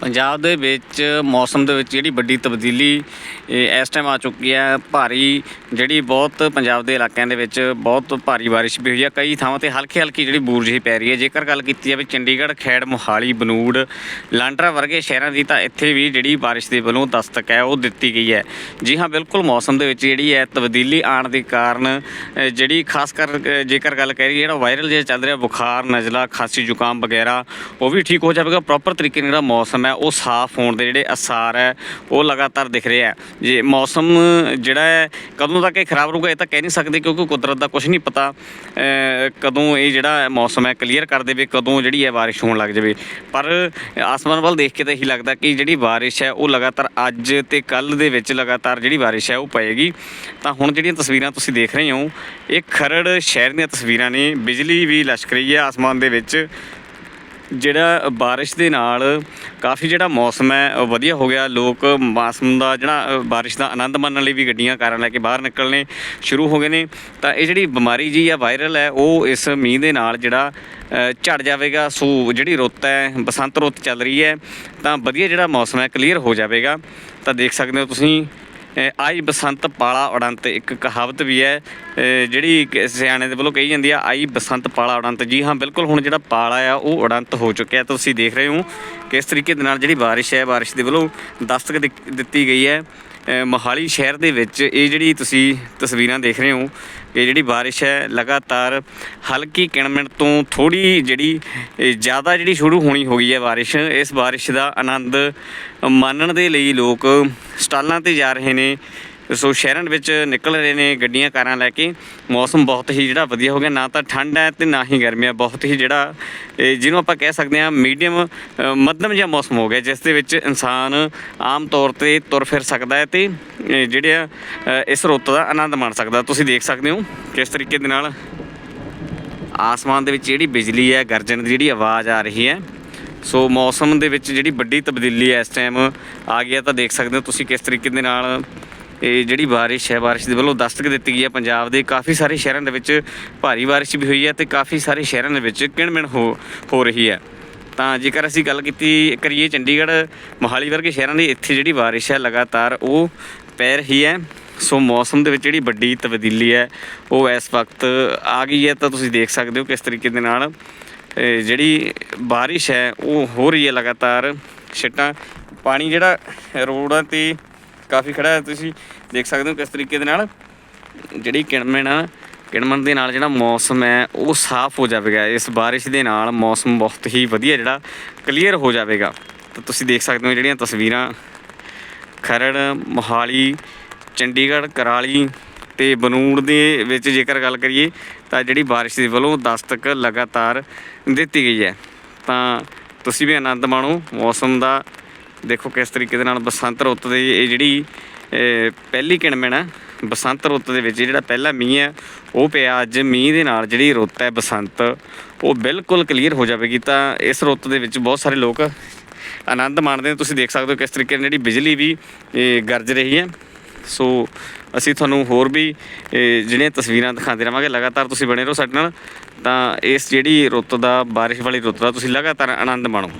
ਪੰਜਾਬ ਦੇ ਵਿੱਚ ਮੌਸਮ ਦੇ ਵਿੱਚ ਜਿਹੜੀ ਵੱਡੀ ਤਬਦੀਲੀ ਇਸ ਟਾਈਮ ਆ ਚੁੱਕੀ ਹੈ, ਭਾਰੀ ਜਿਹੜੀ ਬਹੁਤ ਪੰਜਾਬ ਦੇ ਇਲਾਕਿਆਂ ਦੇ ਵਿੱਚ ਬਹੁਤ ਭਾਰੀ ਬਾਰਿਸ਼ ਵੀ ਹੋਈ ਹੈ। ਕਈ ਥਾਵਾਂ ਤੇ ਹਲਕੀ ਹਲਕੀ ਜਿਹੜੀ ਬੂਰਜ ਹੀ ਪੈ ਰਹੀ ਹੈ। ਜੇਕਰ ਗੱਲ ਕੀਤੀ ਜਾਵੇ ਚੰਡੀਗੜ੍ਹ, ਖੈੜ, ਮੋਹਾਲੀ, ਬਨੂੜ, ਲਾਂਡਰਾ ਵਰਗੇ ਸ਼ਹਿਰਾਂ ਦੀ ਤਾਂ ਇੱਥੇ ਵੀ ਜਿਹੜੀ ਬਾਰਿਸ਼ ਦੇ ਵੱਲੋਂ ਦਸਤਕ ਹੈ, ਉਹ ਦਿੱਤੀ ਗਈ ਹੈ। ਜੀ ਹਾਂ, ਬਿਲਕੁਲ ਮੌਸਮ ਦੇ ਵਿੱਚ ਜਿਹੜੀ ਹੈ ਤਬਦੀਲੀ ਆਉਣ ਦੇ ਕਾਰਨ ਜਿਹੜੀ ਖਾਸ ਕਰ ਜੇਕਰ ਗੱਲ ਕਰੀਏ ਜਿਹੜਾ ਵਾਇਰਲ ਜਿਹਾ ਚੱਲ ਰਿਹਾ, ਬੁਖਾਰ, ਨਜ਼ਲਾ, ਖਾਂਸੀ, ਜ਼ੁਕਾਮ ਵਗੈਰਾ, ਉਹ ਵੀ ਠੀਕ ਹੋ ਜਾਵੇਗਾ। ਪ੍ਰੋਪਰ ਤਰੀਕੇ ਨਾਲ ਜਿਹੜਾ ਮੌਸਮ ਹੈ ਉਹ ਸਾਫ਼ ਹੋਣ ਦੇ ਜਿਹੜੇ ਅਸਾਰ ਹੈ, ਉਹ ਲਗਾਤਾਰ ਦਿਖ ਰਿਹਾ ਆ ਜੇ ਮੌਸਮ ਜਿਹੜਾ ਹੈ, ਕਦੋਂ ਤੱਕ ਇਹ ਖਰਾਬ ਰਹੂਗਾ ਇਹ ਤਾਂ ਕਹਿ ਨਹੀਂ ਸਕਦੇ ਕਿਉਂਕਿ ਕੁਦਰਤ ਦਾ ਕੁਝ ਨਹੀਂ ਪਤਾ। ਕਦੋਂ ਇਹ ਜਿਹੜਾ ਮੌਸਮ ਹੈ ਕਲੀਅਰ ਕਰ ਦੇਵੇ, ਕਦੋਂ ਜਿਹੜੀ ਹੈ ਬਾਰਿਸ਼ ਹੋਣ ਲੱਗ ਜਾਵੇ। ਪਰ ਆਸਮਾਨ ਵੱਲ ਦੇਖ ਕੇ ਤਾਂ ਇਹੀ ਲੱਗਦਾ ਕਿ ਜਿਹੜੀ ਬਾਰਿਸ਼ ਹੈ, ਉਹ ਲਗਾਤਾਰ ਅੱਜ ਤੇ ਕੱਲ ਦੇ ਵਿੱਚ ਲਗਾਤਾਰ ਜਿਹੜੀ ਬਾਰਿਸ਼ ਹੈ, ਉਹ ਪਏਗੀ। ਤਾਂ ਹੁਣ ਜਿਹੜੀਆਂ ਤਸਵੀਰਾਂ ਤੁਸੀਂ ਦੇਖ ਰਹੇ ਹੋ, ਇਹ ਖਰੜ ਸ਼ਹਿਰ ਦੀਆਂ ਤਸਵੀਰਾਂ ਨੇ। ਬਿਜਲੀ ਵੀ ਲਸ਼ਕ ਰਹੀ ਹੈ ਆਸਮਾਨ ਦੇ ਵਿੱਚ। ਜਿਹੜਾ ਬਾਰਿਸ਼ ਦੇ ਨਾਲ ਕਾਫੀ ਜਿਹੜਾ ਮੌਸਮ ਹੈ ਉਹ ਵਧੀਆ ਹੋ ਗਿਆ। ਲੋਕ ਮੌਸਮ ਦਾ ਜਿਹੜਾ ਬਾਰਿਸ਼ ਦਾ ਆਨੰਦ ਮਾਣਨ ਲਈ ਵੀ ਗੱਡੀਆਂ, ਕਾਰਾਂ ਲੈ ਕੇ ਬਾਹਰ ਨਿਕਲਣੇ ਸ਼ੁਰੂ ਹੋ ਗਏ ਨੇ। ਤਾਂ ਇਹ ਜਿਹੜੀ ਬਿਮਾਰੀ ਜੀ ਆ, ਵਾਇਰਲ ਹੈ, ਉਹ ਇਸ ਮੀਂਹ ਦੇ ਨਾਲ ਜਿਹੜਾ ਝੜ ਜਾਵੇਗਾ, ਸੋ ਜਿਹੜੀ ਰੁੱਤ ਹੈ, ਬਸੰਤ ਰੁੱਤ ਚੱਲ ਰਹੀ ਹੈ, ਤਾਂ ਵਧੀਆ ਜਿਹੜਾ ਮੌਸਮ ਹੈ, ਕਲੀਅਰ ਹੋ ਜਾਵੇਗਾ। ਤਾਂ ਦੇਖ ਸਕਦੇ ਹੋ ਤੁਸੀਂ ਆਈ ਬਸੰਤ ਪਾਲਾ ਉਡੰਤ, ਇੱਕ ਕਹਾਵਤ ਵੀ ਹੈ ਜਿਹੜੀ ਸਿਆਣੇ ਦੇ ਵੱਲੋਂ ਕਹੀ ਜਾਂਦੀ ਆ, ਆਈ ਬਸੰਤ ਪਾਲਾ ਉਡੰਤ। ਜੀ ਹਾਂ, ਬਿਲਕੁਲ, ਹੁਣ ਜਿਹੜਾ ਪਾਲਾ ਆ, ਉਹ ਉਡੰਤ ਹੋ ਚੁੱਕਿਆ ਤੁਸੀਂ ਦੇਖ ਰਹੇ ਹੋ ਕਿਸ ਤਰੀਕੇ ਦੇ ਨਾਲ ਜਿਹੜੀ ਬਾਰਿਸ਼ ਹੈ, ਬਾਰਿਸ਼ ਦੇ ਵੱਲੋਂ ਦਸਤਕ ਦਿ- ਦਿੱਤੀ ਗਈ ਹੈ। ਮੋਹਾਲੀ ਸ਼ਹਿਰ ਦੇ ਵਿੱਚ ਇਹ ਜਿਹੜੀ ਤੁਸੀਂ ਤਸਵੀਰਾਂ ਦੇਖ ਰਹੇ ਹੋ, ਇਹ ਜਿਹੜੀ ਬਾਰਿਸ਼ ਹੈ, ਲਗਾਤਾਰ ਹਲਕੀ ਕਿਣਮਿਣ ਤੋਂ ਥੋੜੀ ਜਿਹੜੀ ਜ਼ਿਆਦਾ ਜਿਹੜੀ ਸ਼ੁਰੂ ਹੋਣੀ ਹੋ ਗਈ ਹੈ ਬਾਰਿਸ਼, ਇਸ ਬਾਰਿਸ਼ ਦਾ ਆਨੰਦ ਮਾਣਨ ਦੇ ਲਈ ਲੋਕ ਸਟਾਲਾਂ ਤੇ ਜਾ ਰਹੇ ਨੇ। ਸੋ ਸ਼ਹਿਰਾਂ ਵਿੱਚ ਨਿਕਲ ਰਹੇ ਨੇ ਗੱਡੀਆਂ, ਕਾਰਾਂ ਲੈ ਕੇ। ਮੌਸਮ ਬਹੁਤ ਹੀ ਜਿਹੜਾ ਵਧੀਆ ਹੋ ਗਿਆ। ਨਾ ਤਾਂ ਠੰਡ ਹੈ ਤੇ ਨਾ ਹੀ ਗਰਮੀ ਹੈ। ਬਹੁਤ ਹੀ ਜਿਹੜਾ, ਇਹ ਜਿਹਨੂੰ ਆਪਾਂ ਕਹਿ ਸਕਦੇ ਹਾਂ ਮੀਡੀਅਮ ਮੱਧਮ ਜਿਹਾ ਮੌਸਮ ਹੋ ਗਿਆ, ਜਿਸ ਦੇ ਵਿੱਚ ਇਨਸਾਨ ਆਮ ਤੌਰ ਤੇ ਤੁਰ ਫਿਰ ਸਕਦਾ ਹੈ ਤੇ ਜਿਹੜੇ ਆ ਇਸ ਰੁੱਤ ਦਾ ਆਨੰਦ ਮਾਣ ਸਕਦਾ। ਤੁਸੀਂ ਦੇਖ ਸਕਦੇ ਹੋ ਕਿਸ ਤਰੀਕੇ ਦੇ ਨਾਲ ਆਸਮਾਨ ਦੇ ਵਿੱਚ ਜਿਹੜੀ ਬਿਜਲੀ ਹੈ ਗਰਜਨ ਦੀ ਜਿਹੜੀ ਆਵਾਜ਼ ਆ ਰਹੀ ਹੈ। ਸੋ ਮੌਸਮ ਦੇ ਵਿੱਚ ਜਿਹੜੀ ਵੱਡੀ ਤਬਦੀਲੀ ਹੈ ਇਸ ਟਾਈਮ ਆ ਗਈ ਹੈ, ਤਾਂ ਦੇਖ ਸਕਦੇ ਹੋ ਤੁਸੀਂ ਕਿਸ ਤਰੀਕੇ ਦੇ ਨਾਲ ਇਹ ਜਿਹੜੀ ਬਾਰਿਸ਼ ਹੈ, ਬਾਰਿਸ਼ ਦੇ ਵੱਲੋਂ ਦਸਤਕ ਦਿੱਤੀ ਗਈ ਹੈ ਪੰਜਾਬ ਦੇ। ਕਾਫੀ ਸਾਰੇ ਸ਼ਹਿਰਾਂ ਦੇ ਵਿੱਚ ਭਾਰੀ ਬਾਰਿਸ਼ ਵੀ ਹੋਈ ਹੈ ਤੇ ਕਾਫੀ ਸਾਰੇ ਸ਼ਹਿਰਾਂ ਦੇ ਵਿੱਚ ਕਿਣਮਿਣ ਹੋ ਹੋ ਰਹੀ ਹੈ। ਤਾਂ ਜੇਕਰ ਅਸੀਂ ਗੱਲ ਕੀਤੀ ਕਰੀਏ ਚੰਡੀਗੜ੍ਹ, ਮੋਹਾਲੀ ਵਰਗੇ ਸ਼ਹਿਰਾਂ ਦੀ, ਇੱਥੇ ਜਿਹੜੀ ਬਾਰਿਸ਼ ਹੈ ਲਗਾਤਾਰ ਉਹ ਪੈ ਰਹੀ ਹੈ। ਸੋ ਮੌਸਮ ਦੇ ਵਿੱਚ ਜਿਹੜੀ ਵੱਡੀ ਤਬਦੀਲੀ ਹੈ, ਉਹ ਇਸ ਵਕਤ ਆ ਗਈ ਹੈ। ਤਾਂ ਤੁਸੀਂ ਦੇਖ ਸਕਦੇ ਹੋ ਕਿਸ ਤਰੀਕੇ ਦੇ ਨਾਲ ਜਿਹੜੀ ਬਾਰਿਸ਼ ਹੈ, ਉਹ ਹੋ ਰਹੀ ਹੈ ਲਗਾਤਾਰ। ਛਿੱਟਾਂ, ਪਾਣੀ ਜਿਹੜਾ ਰੋਡਾਂ ਤੇ ਕਾਫੀ ਖੜਾ ਹੈ, ਤੁਸੀਂ ਦੇਖ ਸਕਦੇ ਹੋ ਕਿਸ ਤਰੀਕੇ ਦੇ ਨਾਲ। ਜਿਹੜੀ ਕਿਣਮਣ ਆ, ਕਿਣਮਣ ਦੇ ਨਾਲ ਜਿਹੜਾ ਮੌਸਮ ਹੈ, ਉਹ ਸਾਫ਼ ਹੋ ਜਾਵੇਗਾ। ਇਸ ਬਾਰਿਸ਼ ਦੇ ਨਾਲ ਮੌਸਮ ਬਹੁਤ ਹੀ ਵਧੀਆ ਜਿਹੜਾ ਕਲੀਅਰ ਹੋ ਜਾਵੇਗਾ। ਤਾਂ ਤੁਸੀਂ ਦੇਖ ਸਕਦੇ ਹੋ ਜਿਹੜੀਆਂ ਤਸਵੀਰਾਂ। ਖਰੜ, ਮੋਹਾਲੀ, ਚੰਡੀਗੜ੍ਹ, ਕਰਾਲੀ ਤੇ ਬਨੂੜ ਦੇ ਵਿੱਚ ਜੇਕਰ ਗੱਲ ਕਰੀਏ, ਤਾਂ ਜਿਹੜੀ ਬਾਰਿਸ਼ ਦੇ ਵੱਲੋਂ ਦਸਤਕ ਲਗਾਤਾਰ ਦਿੱਤੀ ਗਈ ਹੈ। ਤਾਂ ਤੁਸੀਂ ਵੀ ਆਨੰਦ ਮਾਣੋ, ਮੌਸਮ ਦਾ ਦੇਖੋ ਕਿਸ ਤਰੀਕੇ ਦੇ ਨਾਲ ਬਸੰਤ ਰੁੱਤ ਦੇ ਇਹ ਜਿਹੜੀ ਪਹਿਲੀ ਕਿਣਮਿਣ ਹੈ ਬਸੰਤ ਰੁੱਤ ਦੇ ਵਿੱਚ ਜਿਹੜਾ ਪਹਿਲਾ ਮੀਂਹ ਹੈ ਉਹ ਪਿਆ। ਅੱਜ ਮੀਂਹ ਦੇ ਨਾਲ ਜਿਹੜੀ ਰੁੱਤ ਹੈ ਬਸੰਤ ਉਹ ਬਿਲਕੁਲ ਕਲੀਅਰ ਹੋ ਜਾਵੇਗੀ। ਤਾਂ ਇਸ ਰੁੱਤ ਦੇ ਵਿੱਚ ਬਹੁਤ ਸਾਰੇ ਲੋਕ ਆਨੰਦ ਮਾਣਦੇ ਨੇ। ਤੁਸੀਂ ਦੇਖ ਸਕਦੇ ਹੋ ਕਿਸ ਤਰੀਕੇ ਨਾਲ ਜਿਹੜੀ ਬਿਜਲੀ ਵੀ ਇਹ, ਗਰਜ ਰਹੀ ਹੈ। ਸੋ ਅਸੀਂ ਤੁਹਾਨੂੰ ਹੋਰ ਵੀ ਜਿਹੜੀਆਂ ਤਸਵੀਰਾਂ ਦਿਖਾਉਂਦੇ ਰਵਾਂਗੇ ਲਗਾਤਾਰ ਤੁਸੀਂ ਬਣੇ ਰਹੋ ਸਾਡੇ ਨਾਲ। ਤਾਂ ਇਸ ਜਿਹੜੀ ਰੁੱਤ ਦਾ ਬਾਰਿਸ਼ ਵਾਲੀ ਰੁੱਤ ਦਾ ਤੁਸੀਂ ਲਗਾਤਾਰ ਆਨੰਦ ਮਾਣੋ।